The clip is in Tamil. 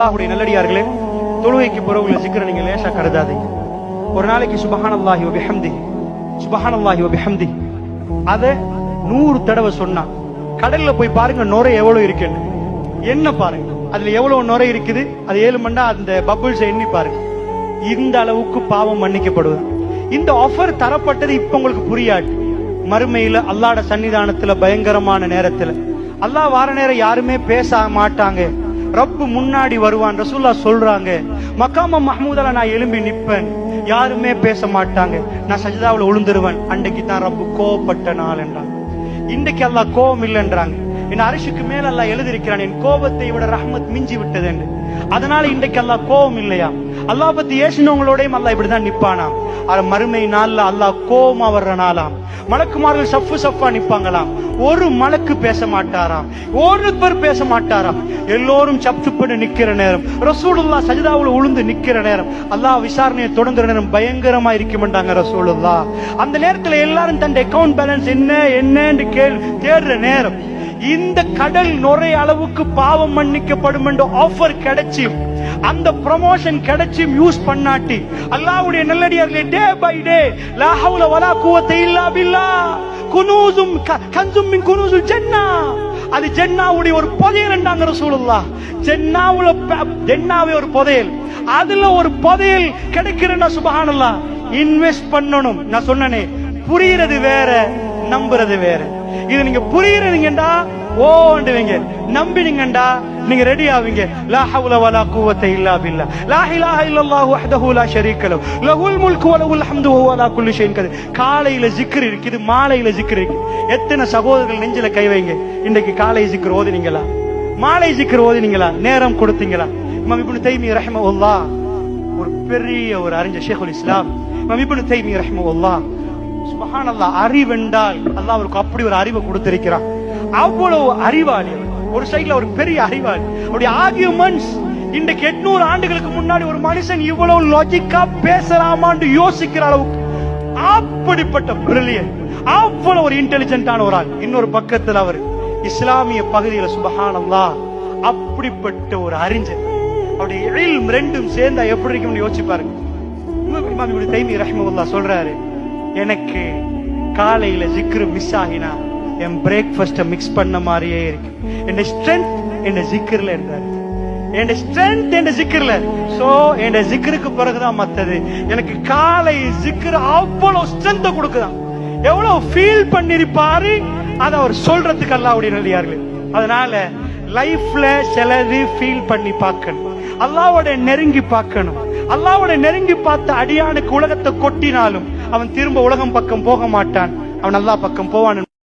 அல்லாஹுடைய நல்லடியார்களே தொழுகைக்கு பிறகு சிக்கிற நீங்க லேசா கருதாதீங்க. ஒரு நாளைக்கு சுபஹானல்லாஹி வ பிஹம்தி சுபஹானல்லாஹி வ பிஹம்தி. அத நூறு தடவை சொன்னா கடல்ல போய் பாருங்க நுரை எவ்வளவு இருக்குன்னு. என்ன பாருங்க அதுல எவ்வளவு நுரை இருக்குது அது ஏழு மண்டா அந்த பபுள்ஸ் எண்ணி பாருங்க. இந்த அளவுக்கு பாவம் மன்னிக்கப்படுவது. இந்த ஆஃபர் தரப்பட்டது இப்ப உங்களுக்கு புரியாது. மறுமையில அல்லாட சன்னிதானத்துல பயங்கரமான நேரத்துல. அல்லாஹ் வார நேரம் யாருமே பேச மாட்டாங்க. ரப்பு முன்னாடி வருவான் ரசூல்லா சொல்றாங்க. மக்காம மஹமூதால நான் எழும்பி நிப்பேன் யாருமே பேச மாட்டாங்க. நான் சஜிதாவில் உளுந்துருவேன். அன்றைக்கு தான் ரப்பு கோவப்பட்ட நாள் என்றான் இன்றைக்கு அல்லா கோபம் இல்லைன்றாங்க. என் அரிசிக்கு மேல எல்லாம் எழுதியிருக்கிறான் என் கோபத்தை விட ரஹ்மத் மிஞ்சி விட்டது என்று. அதனால இன்றைக்கு அல்லாஹ் கோபம் இல்லையா? அல்லாஹ் பத்தி ஏசினவங்களோடையும் அல்லாஹ் இப்படிதான் நிப்பானாம். மறுமை நாள்ல அல்லாஹ் கோபமா வர்ற நாளாம். மலக்குமார்கள் சஃப்பு சஃபா நிப்பாங்களாம். ஒரு மலக்கு பேச மாட்டாராம். ஒரு பேச மாட்டாராம். எல்லோரும் சப்துப்பட்டு நிக்கிற நேரம். ரசூலுல்லா சஜிதாவுல உளுந்து நிக்கிற நேரம். அல்லாஹ் விசாரணையை தொடங்குற நேரம் பயங்கரமா இருக்குமெண்டாங்க ரசூலுல்லா. அந்த நேரத்துல எல்லாரும் தன் அக்கவுண்ட் பேலன்ஸ் என்ன என்னன்னு கேள் தேடுற நேரம். இந்த கடல் நுரை அளவுக்கு பாவம் மன்னிக்கப்படும் என்ற ஆஃபர் கிடைச்சி அந்த ப்ரமோஷன் கிடைச்சி யூஸ் பண்ணாட்டி அல்லாஹ்வுடைய நல்லடியார்களே டே பை டே லா ஹவுல வலா குவத்த இல்லா பில்லா குனூசும் க- கன்சும் மின் குனூசுல் ஜன்னா. அது ஜென்னாவுடைய ஒரு புதையல் என்றாங்க ரசூலுல்லாஹ். ஜென்னாவுல ஜென்னாவே ஒரு புதையல். அதுல ஒரு புதையல் கிடைக்கிறன்னா சுபஹானல்லா இன்வெஸ்ட் பண்ணணும். நான் சொன்னனே புரியுறது வேற நம்புறது வேற. இது நீங்க புரியுறீங்கடா ஓண்டுவீங்க நம்பினீங்கடா நீங்க ரெடி ஆவீங்க. லா ஹவுல வலா குவத்த இல்லா பில்லா. லா இலாஹ இல்லல்லாஹு வஹ்தஹு லா ஷரீக்க லஹு. லஹுல் முல்கு வ லஹுல் ஹம்து வஹுவ அலா குல்லி ஷைன் கதீர். காலையில ஜிக்ர் இருக்குது மாலையில ஜிக்ர் இருக்கு எத்தனை சகோதரர்கள் நெஞ்சில கை வைங்க. இன்னைக்கு காலை ஜிக்ர் ஓதுனீங்களா? மாலை ஜிக்ர் ஓதுனீங்களா? நேரம் கொடுத்தீங்களா? இமாம் இப்னு தைமி ரஹ்மஹுல்லாஹ் ஒரு பெரிய ஒரு அறிஞர் ஷேகுல் இஸ்லாம். இமாம் இப்னு தைமி ரஹ்மஹுல்லாஹ் சுபஹானல்லாஹ் அறிவென்றால் அல்லாஹ் அவருக்கு அப்படி ஒரு அறிவை கொடுத்திருக்கிறான். அவ்வளவு அறிவாளி ஒரு சைட்ல ஒரு பெரிய அறிவாளி. அவருடைய ஆர்கியூமெண்ட்ஸ் இன்றைக்கு எட்நூறு ஆண்டுகளுக்கு முன்னாடி ஒரு மனுஷன் இவ்வளவு லாஜிக்கா பேசலாமான்னு யோசிக்கிற அளவுக்கு அப்படிப்பட்ட பிரில்லியன் அவ்வளவு ஒரு இன்டெலிஜென்டான ஒரு ஆள். இன்னொரு பக்கத்துல அவர் இஸ்லாமிய பகுதியில சுபஹானல்லாஹ் அப்படிப்பட்ட ஒரு அறிஞர். அவருடைய இல்ம் ரெண்டும் சேர்ந்தா எப்படி இருக்கும்னு யோசிச்சு பாருங்க. இமாம் இப்னு தைமி ரஹ்மத்துல்லாஹ் சொல்றாரு எனக்கு காலையில ஜிக்ரு மிஸ் ஆகினா என் பிரேக்ஃபாஸ்ட மிக்ஸ் பண்ண மாதிரியே இருக்கு. என் ஸ்ட்ரென்த் என் ஜிக்ர்ல இருந்தாரு. என் ஸ்ட்ரென்த் என் ஜிக்ர்ல சோ என் ஜிக்ருக்கு பிறகுதான் மத்தது எனக்கு காலை ஜிக்ர் அவ்வளவு ஸ்ட்ரென்த் கொடுக்குதான். எவ்வளவு ஃபீல் பண்ணிருப்பாரு அதை அவர் சொல்றதுக்கு அல்லாவுடைய நல்லியார்கள் அதனால லைஃப்ல சிலது ஃபீல் பண்ணி பார்க்கணும். அல்லாவோட நெருங்கி பார்க்கணும். அல்லாவோட நெருங்கி பார்த்த அடியானுக்கு உலகத்தை கொட்டினாலும் அவன் திரும்ப உலகம் பக்கம் போக மாட்டான். அவன் அல்லா பக்கம் போவான்